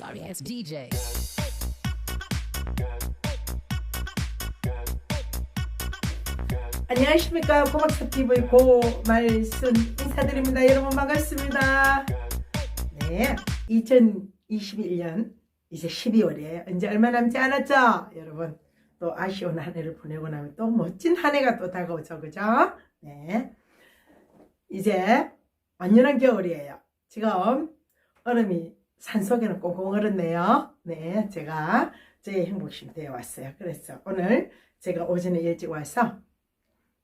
Sorry ass DJ. 안녕하십니까. 고박사TV 고말순 인사드립니다. 여러분 반갑습니다. 네 2021년 이제 12월이에요 이제 얼마 남지 않았죠? 여러분 또 아쉬운 한 해를 보내고 나면 또 멋진 한 해가 또 다가오죠. 그죠? 네. 이제 완연한 겨울이에요. 지금 얼음이 산속에는 꽁꽁 얼었네요 네 제가 제 행복쉼터에 왔어요 그래서 오늘 제가 오전에 일찍 와서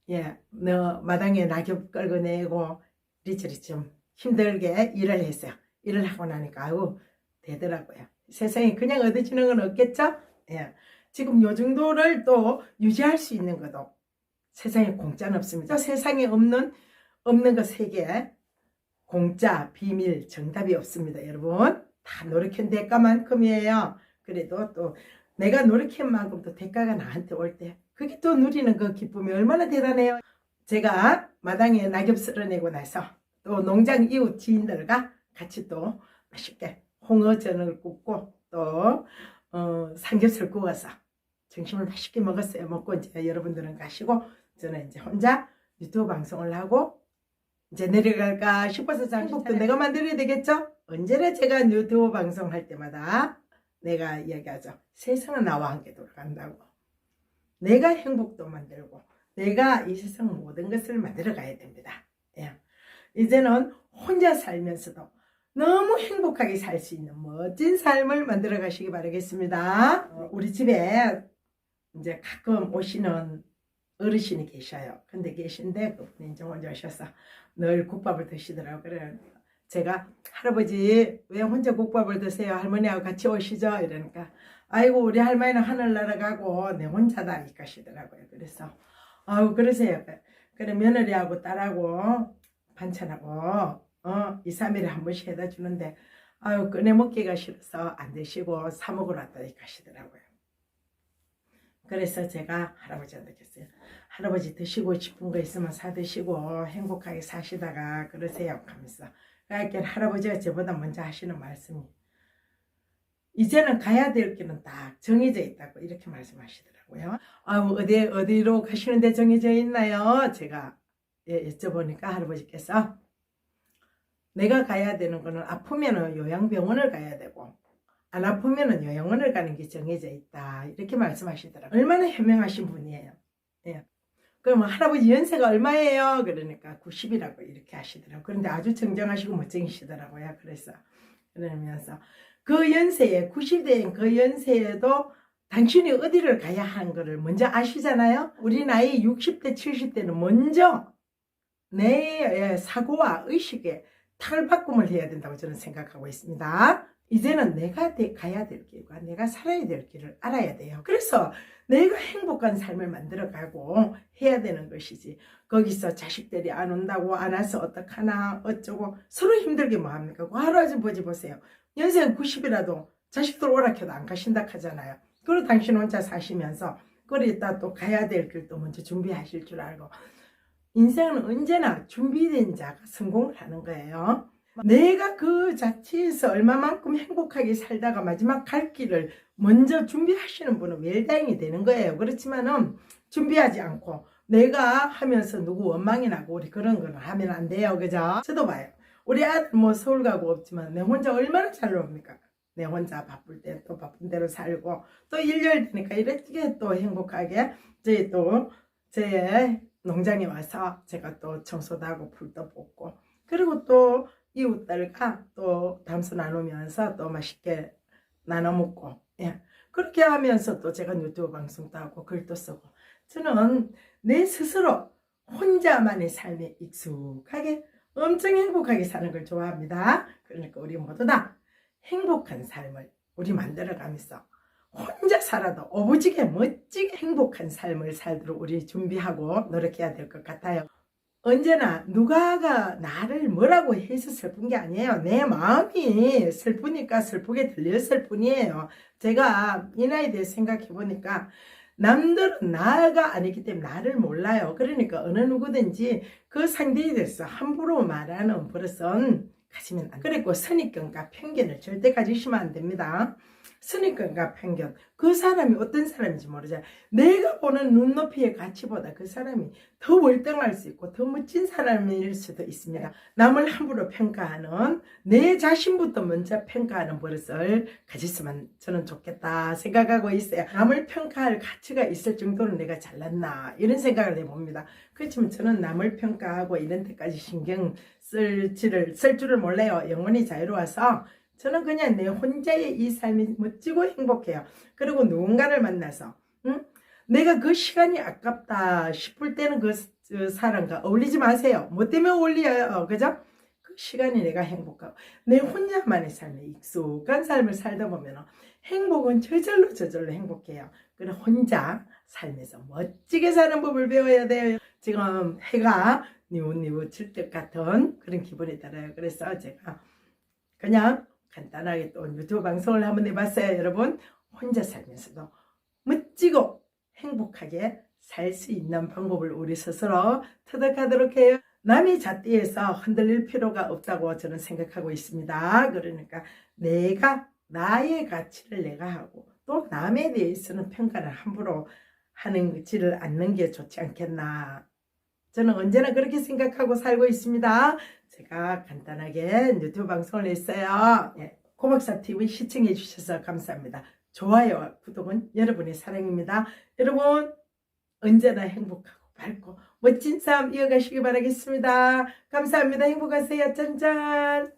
예, 너 마당에 낙엽 끌고 내고 이리저리 좀 힘들게 일을 했어요. 일을 하고 나니까 아우 되더라고요. 세상에 그냥 얻어지는 건 없겠죠? 예. 지금 요 정도를 또 유지할 수 있는 것도 세상에 공짜는 없습니다. 세상에 없는 없는 것세 개. 공짜, 비밀, 정답이 없습니다, 여러분. 다 노력한 대가만큼이에요. 그래도 또 내가 노력한 만큼 또 대가가 나한테 올 때 그게 또 누리는 그 기쁨이 얼마나 대단해요. 제가 마당에 낙엽 쓸어내고 나서 또 농장 이웃 지인들과 같이 또 맛있게 홍어전을 굽고 또 어, 삼겹살 구워서 점심을 맛있게 먹었어요. 먹고 이제 여러분들은 가시고 저는 이제 혼자 유튜브 방송을 하고 이제 내려갈까 싶어서 장국도 내가 만들어야 되겠죠? 언제나 제가 유튜브 방송할 때마다 내가 이야기하죠. 세상은 나와 함께 돌아간다고. 내가 행복도 만들고 내가 이 세상 모든 것을 만들어 가야 됩니다. 예. 이제는 혼자 살면서도 너무 행복하게 살 수 있는 멋진 삶을 만들어 가시기 바라겠습니다. 어, 우리 집에 이제 가끔 오시는 어르신이 계셔요. 근데 계신데 그분이 이제 혼자 오셔서 늘 국밥을 드시더라고요. 그래 제가 할아버지 왜 혼자 국밥을 드세요? 할머니하고 같이 오시죠? 이러니까 아이고 우리 할머니는 하늘나라 가고 내 혼자다 이까시더라고요. 그래서 아우 그러세요. 그래 며느리하고 딸하고 반찬하고 어 2, 3일에 한 번씩 해다 주는데 아유 꺼내 먹기가 싫어서 안 드시고 사 먹으러 왔다 이까시더라고요. 그래서 제가 할아버지한테 했어요. 할아버지 드시고 싶은 거 있으면 사 드시고 행복하게 사시다가 그러세요 하면서 그러니까 할아버지가 저보다 먼저 하시는 말씀이 이제는 가야 될 길은 딱 정해져 있다고 이렇게 말씀하시더라고요. 아 어디 어디로 가시는데 정해져 있나요? 제가 예, 여쭤보니까 할아버지께서 내가 가야 되는 거는 아프면은 요양병원을 가야 되고 안 아프면은 요양원을 가는 게 정해져 있다 이렇게 말씀하시더라고요. 얼마나 현명하신 분이에요. 예. 그러면 할아버지 연세가 얼마예요? 그러니까 90이라고 이렇게 하시더라고요. 그런데 아주 정정하시고 멋쟁이시더라고요. 그래서 그러면서 그 연세에 90대인 그 연세에도 당신이 어디를 가야 하는 거를 먼저 아시잖아요. 우리 나이 60대 70대는 먼저 내 사고와 의식에 탈바꿈을 해야 된다고 저는 생각하고 있습니다. 이제는 내가 되- 가야 될 길과 내가 살아야 될 길을 알아야 돼요. 그래서 내가 행복한 삶을 만들어가고 해야 되는 것이지. 거기서 자식들이 안 온다고 안 와서 어떡하나 어쩌고 서로 힘들게 뭐합니까? 그 할아버지 보지 보세요. 연세는 90이라도 자식들 오락해도 안 가신다 하잖아요. 그리고 당신 혼자 사시면서 그러다 또 가야 될 길도 먼저 준비하실 줄 알고 인생은 언제나 준비된 자가 성공을 하는 거예요. 내가 그 자체에서 얼마만큼 행복하게 살다가 마지막 갈 길을 먼저 준비하시는 분은 웰다잉이 되는 거예요. 그렇지만은 준비하지 않고 내가 하면서 누구 원망이 나고 우리 그런 거는 하면 안 돼요. 그죠? 저도 봐요. 우리 아들 뭐 서울 가고 없지만 내 혼자 얼마나 잘 놉니까? 내 혼자 바쁠 때 또 바쁜 대로 살고 또 일열 되니까 이렇게 또 행복하게 저희 또 제 농장에 와서 제가 또 청소도 하고 풀도 뽑고 그리고 또 이웃들과 또 담소 나누면서 또 맛있게 나눠 먹고 예. 그렇게 하면서 또 제가 유튜브 방송도 하고 글도 쓰고 저는 내 스스로 혼자만의 삶에 익숙하게 엄청 행복하게 사는 걸 좋아합니다. 그러니까 우리 모두 다 행복한 삶을 우리 만들어가면서 혼자 살아도 오부지게 멋지게 행복한 삶을 살도록 우리 준비하고 노력해야 될 것 같아요. 언제나 누가가 나를 뭐라고 해서 슬픈 게 아니에요. 내 마음이 슬프니까 슬프게 들렸을 뿐이에요. 제가 이 나이에 대해 생각해 보니까 남들은 나가 아니기 때문에 나를 몰라요. 그러니까 어느 누구든지 그 상대에 대해서 함부로 말하는 버릇은 가지면 안. 그리고 선입견과 편견을 절대 가지시면 안 됩니다. 선입견과 편견. 그 사람이 어떤 사람인지 모르잖아요. 내가 보는 눈높이의 가치보다 그 사람이 더 월등할 수 있고 더 멋진 사람일 수도 있습니다. 남을 함부로 평가하는 내 자신부터 먼저 평가하는 버릇을 가졌으면 저는 좋겠다 생각하고 있어요. 남을 평가할 가치가 있을 정도로 내가 잘났나 이런 생각을 해봅니다. 그렇지만 저는 남을 평가하고 이런 데까지 신경 쓸 줄을, 쓸 줄을 몰라요. 영혼이 자유로워서 저는 그냥 내 혼자의 이 삶이 멋지고 행복해요. 그리고 누군가를 만나서 응? 내가 그 시간이 아깝다 싶을 때는 그, 그 사람과 어울리지 마세요. 뭐 때문에 어울려요? 그죠? 그 시간이 내가 행복하고 내 혼자만의 삶에 익숙한 삶을 살다 보면 행복은 저절로 저절로 행복해요. 그래 혼자 삶에서 멋지게 사는 법을 배워야 돼요. 지금 해가 니우니우 칠것 같은 그런 기분이 들어요. 그래서 제가 그냥 간단하게 또 유튜브 방송을 한번 해봤어요. 여러분 혼자 살면서도 멋지고 행복하게 살 수 있는 방법을 우리 스스로 터득하도록 해요. 남의 잣대에서 흔들릴 필요가 없다고 저는 생각하고 있습니다. 그러니까 내가 나의 가치를 내가 하고 또 남에 대해서는 평가를 함부로 하는 지를 않는 게 좋지 않겠나. 저는 언제나 그렇게 생각하고 살고 있습니다. 제가 간단하게 유튜브 방송을 했어요. 예, 고박사 TV 시청해 주셔서 감사합니다. 좋아요와 구독은 여러분의 사랑입니다. 여러분 언제나 행복하고 밝고 멋진 삶 이어가시기 바라겠습니다. 감사합니다. 행복하세요. 짠짠.